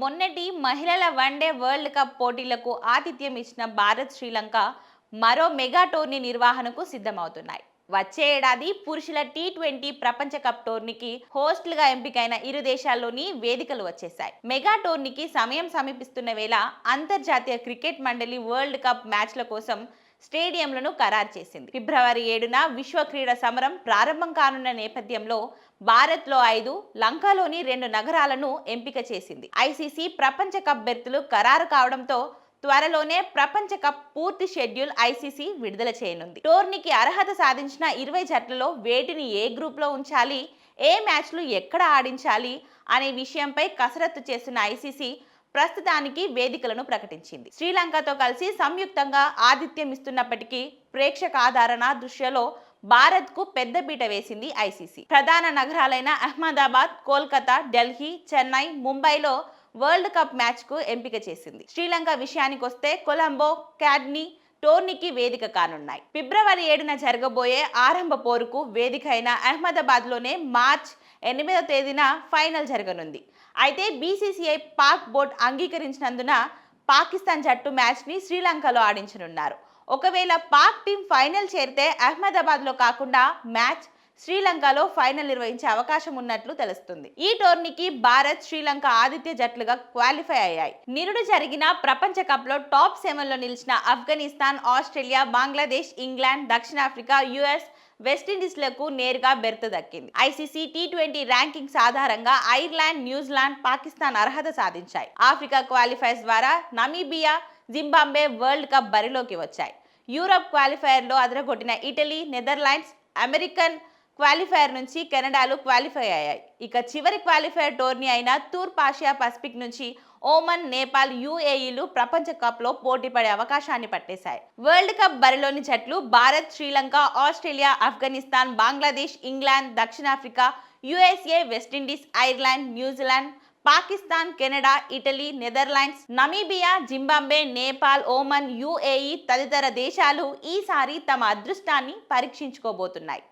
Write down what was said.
మొన్నటి మహిళల one day world cup పోటీలకు ఆతిథ్యం ఇచ్చిన భారత్ శ్రీలంక మరో మెగా టోర్నీ నిర్వహణకు సిద్ధమవుతున్నాయి. వచ్చే ఏడాది పురుషుల టీ ట్వంటీ ప్రపంచ కప్ టోర్నీకి హోస్ట్లుగా ఎంపికైన ఇరు దేశాల్లోని వేదికలు వచ్చేశాయి. మెగా టోర్నీకి సమయం సమీపిస్తున్న వేళ అంతర్జాతీయ క్రికెట్ మండలి వరల్డ్ కప్ మ్యాచ్ల కోసం స్టేడియంలను ఖరారు చేసింది. ఫిబ్రవరి ఏడున విశ్వ క్రీడా సమరం ప్రారంభం కానున్న నేపథ్యంలో భారత్లో ఐదు లంకాలోని రెండు నగరాలను ఎంపిక చేసింది. ఐసీసీ ప్రపంచ కప్ బెర్తులు ఖరారు కావడంతో త్వరలోనే ప్రపంచ కప్ పూర్తి షెడ్యూల్ ఐసీసీ విడుదల చేయనుంది. టోర్నీకి అర్హత సాధించిన ఇరవై జట్లలో వేటిని ఏ గ్రూప్లో ఉంచాలి ఏ మ్యాచ్లు ఎక్కడ ఆడించాలి అనే విషయంపై కసరత్తు చేస్తున్న ఐసీసీ ప్రస్తుతానికి వేదికలను ప్రకటించింది. శ్రీలంకతో కలిసి సంయుక్తంగా ఆతిథ్యం ఇస్తున్నప్పటికీ ప్రేక్షక ఆధారణ దృశ్యలో భారత్కు పెద్దపీట వేసింది ఐసీసీ. ప్రధాన నగరాలైన అహ్మదాబాద్ కోల్కతా ఢిల్లీ చెన్నై ముంబైలో వరల్డ్ కప్ మ్యాచ్కు ఎంపిక చేసింది. శ్రీలంక విషయానికి వస్తే కొలంబో క్యాడ్నీ టోర్నీకి వేదిక కానున్నాయి. ఫిబ్రవరి ఏడున జరగబోయే ఆరంభ పోరుకు వేదిక అయిన అహ్మదాబాద్లోనే మార్చ్ ఎనిమిదో తేదీన ఫైనల్ జరగనుంది. అయితే బీసీసీఐ పాక్ బోర్డ్ అంగీకరించినందున పాకిస్తాన్ జట్టు మ్యాచ్ని శ్రీలంకలో ఆడించనున్నారు. ఒకవేళ పాక్ టీం ఫైనల్ చేరితే అహ్మదాబాద్లో కాకుండా మ్యాచ్ శ్రీలంకలో ఫైనల్ నిర్వహించే అవకాశం ఉన్నట్లు తెలుస్తుంది. ఈ టోర్నీకి భారత్ శ్రీలంక ఆదిత్య జట్లుగా క్వాలిఫై అయ్యాయి. నిరుడు జరిగిన ప్రపంచ కప్లో టాప్ సెవెన్లో నిలిచిన ఆఫ్ఘనిస్తాన్ ఆస్ట్రేలియా బంగ్లాదేశ్ ఇంగ్లాండ్ దక్షిణాఫ్రికా యుఎస్ వెస్టిండీస్లకు నేరుగా బెర్త్ దక్కింది. ఐసీసీ టీ ట్వంటీ ర్యాంకింగ్స్ ఆధారంగా ఐర్లాండ్ న్యూజిలాండ్ పాకిస్తాన్ అర్హత సాధించాయి. ఆఫ్రికా క్వాలిఫైర్స్ ద్వారా నమీబియా జింబాబ్వే వరల్డ్ కప్ బరిలోకి వచ్చాయి. యూరప్ క్వాలిఫైర్లో అదరగొట్టిన ఇటలీ నెదర్లాండ్స్ అమెరికన్ క్వాలిఫైయర్ నుంచి కెనడాలు క్వాలిఫై అయ్యాయి. ఇక చివరి క్వాలిఫైయర్ టోర్నీ అయిన తూర్పు ఆసియా పసిఫిక్ నుంచి ఓమన్ నేపాల్ యుఏఈలు ప్రపంచ కప్లో పోటీ పడే అవకాశాన్ని పట్టేశాయి. వరల్డ్ కప్ బరిలోని జట్లు భారత్ శ్రీలంక ఆస్ట్రేలియా ఆఫ్ఘనిస్తాన్ బంగ్లాదేశ్ ఇంగ్లాండ్ దక్షిణాఫ్రికా USA West Indies Ireland New Zealand Pakistan Canada Italy Netherlands Namibia Zimbabwe Nepal Oman UAE తదితర దేశాలు ఈసారి తమ అదృష్టాన్ని పరీక్షించుకోబోతున్నాయి.